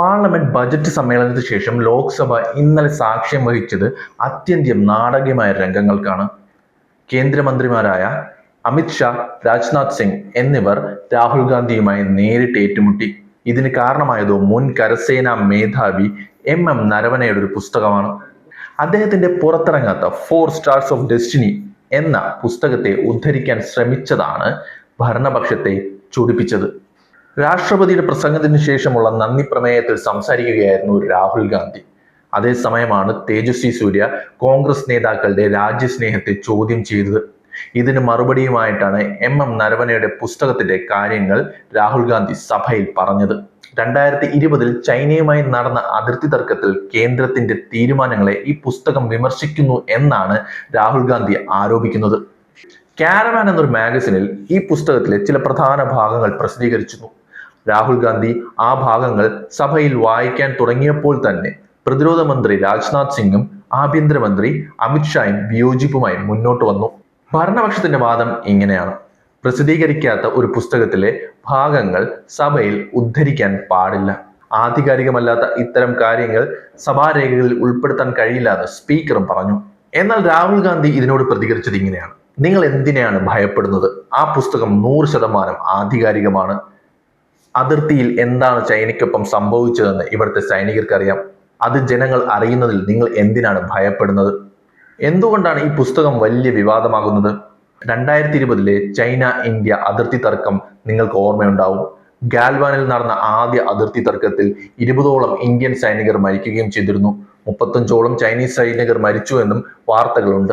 Parliament budget സമ്മേളനത്തിന് ശേഷം ലോക്സഭ ഇന്നലെ സാക്ഷ്യം വഹിച്ചത് അത്യന്തം നാടകീയമായ രംഗങ്ങൾക്കാണ്. കേന്ദ്രമന്ത്രിമാരായ അമിത് ഷാ രാജ്നാഥ് സിംഗ് എന്നിവർ രാഹുൽ ഗാന്ധിയുമായി നേരിട്ട് ഏറ്റുമുട്ടി. ഇതിന് കാരണമായതോ മുൻ കരസേനാ മേധാവി എം എം നരവനയുടെ ഒരു പുസ്തകമാണ്. അദ്ദേഹത്തിന്റെ പുറത്തിറങ്ങാത്ത ഫോർ സ്റ്റാർസ് ഓഫ് ഡെസ്റ്റിനി എന്ന പുസ്തകത്തെ ഉദ്ധരിക്കാൻ ശ്രമിച്ചതാണ് ഭരണപക്ഷത്തെ ചൊടിപ്പിച്ചത്. രാഷ്ട്രപതിയുടെ പ്രസംഗത്തിന് ശേഷമുള്ള നന്ദി പ്രമേയത്തിൽ സംസാരിക്കുകയായിരുന്നു രാഹുൽ ഗാന്ധി. അതേസമയമാണ് തേജസ്വി സൂര്യ കോൺഗ്രസ് നേതാക്കളുടെ രാജ്യസ്നേഹത്തെ ചോദ്യം ചെയ്തത്. ഇതിന് മറുപടിയുമായിട്ടാണ് എം എം നരവനയുടെ പുസ്തകത്തിന്റെ കാര്യങ്ങൾ രാഹുൽ ഗാന്ധി സഭയിൽ പറഞ്ഞത്. രണ്ടായിരത്തി ഇരുപതിൽ ചൈനയുമായി നടന്ന അതിർത്തി തർക്കത്തിൽ കേന്ദ്രത്തിന്റെ തീരുമാനങ്ങളെ ഈ പുസ്തകം വിമർശിക്കുന്നു എന്നാണ് രാഹുൽ ഗാന്ധി ആരോപിക്കുന്നത്. കാരവാൻ എന്നൊരു മാഗസിനിൽ ഈ പുസ്തകത്തിലെ ചില പ്രധാന ഭാഗങ്ങൾ പ്രസിദ്ധീകരിച്ചിരുന്നു. രാഹുൽ ഗാന്ധി ആ ഭാഗങ്ങൾ സഭയിൽ വായിക്കാൻ തുടങ്ങിയപ്പോൾ തന്നെ പ്രതിരോധ മന്ത്രി രാജ്നാഥ് സിംഗും ആഭ്യന്തരമന്ത്രി അമിത്ഷായും വിയോജിപ്പുമായി മുന്നോട്ട് വന്നു. ഭരണപക്ഷത്തിന്റെ വാദം ഇങ്ങനെയാണ്. പ്രസിദ്ധീകരിക്കാത്ത ഒരു പുസ്തകത്തിലെ ഭാഗങ്ങൾ സഭയിൽ ഉദ്ധരിക്കാൻ പാടില്ല. ആധികാരികമല്ലാത്ത ഇത്തരം കാര്യങ്ങൾ സഭാരേഖകളിൽ ഉൾപ്പെടുത്താൻ കഴിയില്ല എന്ന് സ്പീക്കറും പറഞ്ഞു. എന്നാൽ രാഹുൽ ഗാന്ധി ഇതിനോട് പ്രതികരിച്ചത് ഇങ്ങനെയാണ്. നിങ്ങൾ എന്തിനെയാണ് ഭയപ്പെടുന്നത്? ആ പുസ്തകം നൂറ് ശതമാനം ആധികാരികമാണ്. അതിർത്തിയിൽ എന്താണ് ചൈനയ്ക്കൊപ്പം സംഭവിച്ചതെന്ന് ഇവിടുത്തെ സൈനികർക്കറിയാം. അത് ജനങ്ങൾ അറിയുന്നതിൽ നിങ്ങൾ എന്തിനാണ് ഭയപ്പെടുന്നത്? എന്തുകൊണ്ടാണ് ഈ പുസ്തകം വലിയ വിവാദമാകുന്നത്? രണ്ടായിരത്തി ഇരുപതിലെ ചൈന ഇന്ത്യ അതിർത്തി തർക്കം നിങ്ങൾക്ക് ഓർമ്മയുണ്ടാവും. ഗാൽവാനിൽ നടന്ന ആദ്യ അതിർത്തി തർക്കത്തിൽ ഇരുപതോളം ഇന്ത്യൻ സൈനികർ മരിക്കുകയും ചെയ്തിരുന്നു. മുപ്പത്തഞ്ചോളം ചൈനീസ് സൈനികർ മരിച്ചു എന്നും വാർത്തകളുണ്ട്.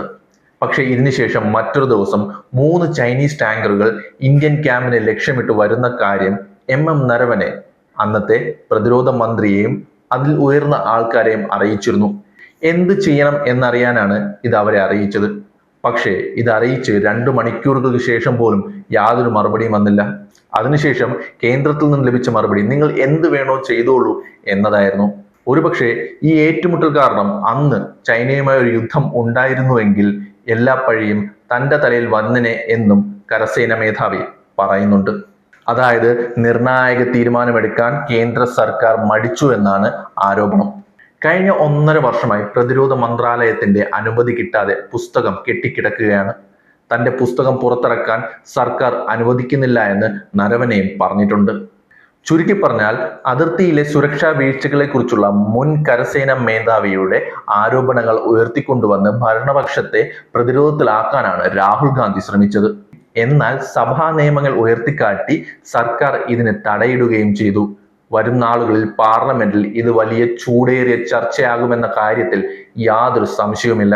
പക്ഷേ ഇതിനുശേഷം മറ്റൊരു ദിവസം മൂന്ന് ചൈനീസ് ടാങ്കറുകൾ ഇന്ത്യൻ ക്യാമ്പിനെ ലക്ഷ്യമിട്ട് വരുന്ന കാര്യം എം എം നരവനെ അന്നത്തെ പ്രതിരോധ മന്ത്രിയെയും അതിൽ ഉയർന്ന ആൾക്കാരെയും അറിയിച്ചിരുന്നു. എന്ത് ചെയ്യണം എന്നറിയാനാണ് ഇത് അവരെ അറിയിച്ചത്. പക്ഷേ ഇത് അറിയിച്ച് രണ്ടു മണിക്കൂറുകൾക്ക് ശേഷം പോലും യാതൊരു മറുപടിയും വന്നില്ല. അതിനുശേഷം കേന്ദ്രത്തിൽ നിന്ന് ലഭിച്ച മറുപടി നിങ്ങൾ എന്ത് വേണോ ചെയ്തോളൂ എന്നതായിരുന്നു. ഒരുപക്ഷെ ഈ ഏറ്റുമുട്ടൽ കാരണം അന്ന് ചൈനയുമായി ഒരു യുദ്ധം ഉണ്ടായിരുന്നുവെങ്കിൽ എല്ലാ പഴിയും തന്റെ തലയിൽ വന്നിനെ എന്നും കരസേന മേധാവി പറയുന്നുണ്ട്. അതായത് നിർണായക തീരുമാനമെടുക്കാൻ കേന്ദ്ര സർക്കാർ മടിച്ചു എന്നാണ് ആരോപണം. കഴിഞ്ഞ ഒന്നര വർഷമായി പ്രതിരോധ മന്ത്രാലയത്തിന്റെ അനുമതി കിട്ടാതെ പുസ്തകം കെട്ടിക്കിടക്കുകയാണ്. തന്റെ പുസ്തകം പുറത്തിറക്കാൻ സർക്കാർ അനുവദിക്കുന്നില്ല എന്ന് നരവനെയും പറഞ്ഞിട്ടുണ്ട്. ചുരുക്കി പറഞ്ഞാൽ അതിർത്തിയിലെ സുരക്ഷാ വീഴ്ചകളെക്കുറിച്ചുള്ള മുൻ കരസേന മേധാവിയുടെ ആരോപണങ്ങൾ ഉയർത്തിക്കൊണ്ടുവന്ന് ഭരണപക്ഷത്തെ പ്രതിരോധത്തിലാക്കാനാണ് രാഹുൽ ഗാന്ധി ശ്രമിച്ചത്. എന്നാൽ സഭാ നിയമങ്ങൾ ഉയർത്തിക്കാട്ടി സർക്കാർ ഇതിന് തടയിടുകയും ചെയ്തു. വരും നാളുകളിൽ പാർലമെന്റിൽ ഇത് വലിയ ചൂടേറിയ ചർച്ചയാകുമെന്ന കാര്യത്തിൽ യാതൊരു സംശയവുമില്ല.